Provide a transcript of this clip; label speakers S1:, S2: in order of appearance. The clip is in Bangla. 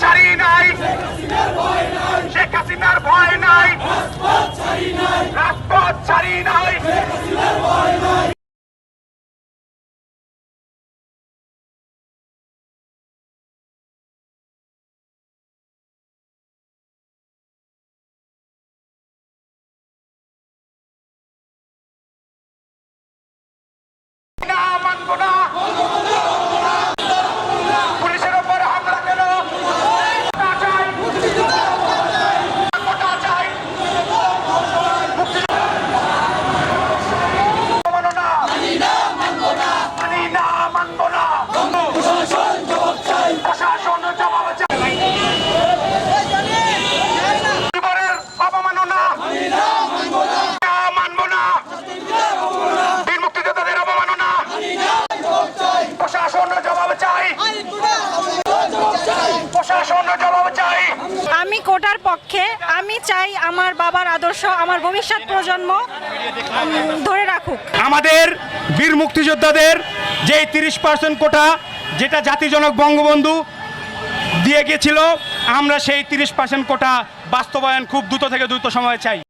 S1: ছাড়ি নাই। শেখ হাসিনার ভয় নাই। রাজপথ ছাড়ি নাই।
S2: আমি কোটার পক্ষে আমি চাই আমার বাবার আদর্শ আমার ভবিষ্যৎ প্রজন্ম ধরে রাখুক।
S3: আমাদের বীর মুক্তিযোদ্ধাদের যে তিরিশ পার্সেন্ট কোটা যেটা জাতিজনক বঙ্গবন্ধু দিয়ে গিয়েছিল আমরা সেই তিরিশ পার্সেন্ট কোটা বাস্তবায়ন খুব দ্রুত থেকে দ্রুত সময় চাই।